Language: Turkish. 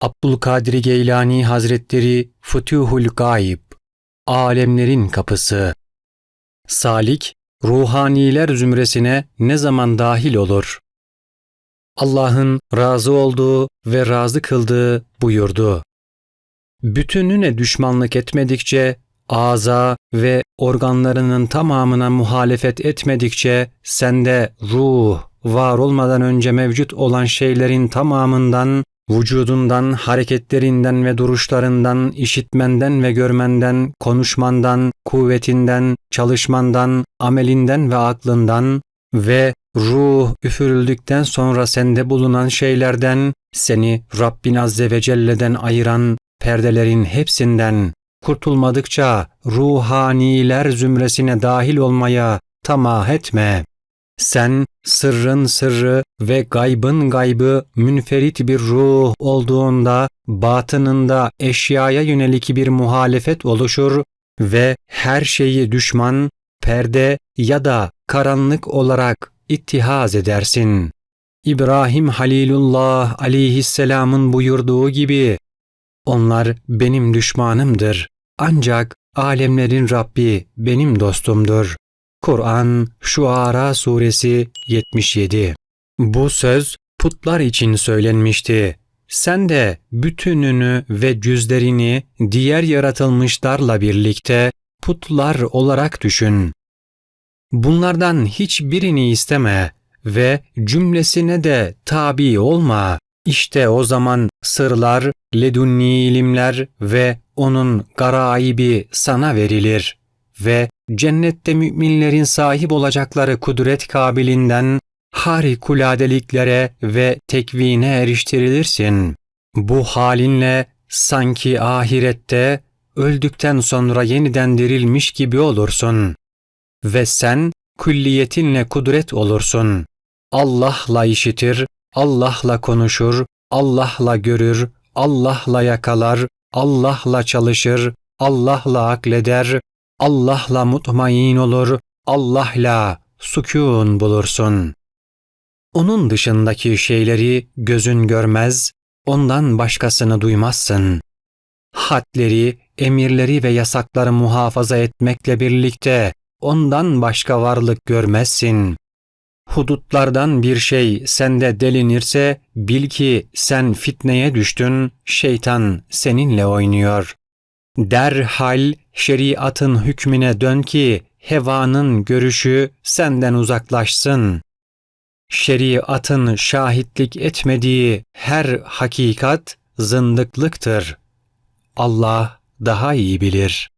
Abdülkadir Geylani Hazretleri Fütuhul Gayb Alemlerin Kapısı Salik, ruhaniler zümresine ne zaman dahil olur? Allah'ın razı olduğu ve razı kıldığı buyurdu. Bütününe düşmanlık etmedikçe, ağza ve organlarının tamamına muhalefet etmedikçe, sende ruh, var olmadan önce mevcut olan şeylerin tamamından, vücudundan, hareketlerinden ve duruşlarından, işitmenden ve görmenden, konuşmandan, kuvvetinden, çalışmandan, amelinden ve aklından ve ruh üfürüldükten sonra sende bulunan şeylerden, seni Rabbin Azze ve Celle'den ayıran perdelerin hepsinden kurtulmadıkça ruhaniler zümresine dahil olmaya tamah etme. Sen sırrın sırrı ve gaybın gaybı münferit bir ruh olduğunda batınında eşyaya yönelik bir muhalefet oluşur ve her şeyi düşman, perde ya da karanlık olarak ittihaz edersin. İbrahim Halilullah aleyhisselamın buyurduğu gibi, onlar benim düşmanımdır ancak alemlerin Rabbi benim dostumdur. Kur'an Şuara Suresi 77 Bu söz putlar için söylenmişti. Sen de bütününü ve cüzlerini diğer yaratılmışlarla birlikte putlar olarak düşün. Bunlardan hiçbirini isteme ve cümlesine de tabi olma. İşte o zaman sırlar, ledunni ilimler ve onun garaibi sana verilir ve cennette müminlerin sahip olacakları kudret kabilinden harikuladeliklere ve tekvine eriştirilirsin. Bu halinle sanki ahirette öldükten sonra yeniden dirilmiş gibi olursun. Ve sen külliyetinle kudret olursun. Allah'la işitir, Allah'la konuşur, Allah'la görür, Allah'la yakalar, Allah'la çalışır, Allah'la akleder, Allah'la mutmain olur, Allah'la sükun bulursun. Onun dışındaki şeyleri gözün görmez, ondan başkasını duymazsın. Hadleri, emirleri ve yasakları muhafaza etmekle birlikte ondan başka varlık görmezsin. Hudutlardan bir şey sende delinirse bil ki sen fitneye düştün, şeytan seninle oynuyor. Derhal şeriatın hükmüne dön ki hevanın görüşü senden uzaklaşsın. Şeriatın şahitlik etmediği her hakikat zındıklıktır. Allah daha iyi bilir.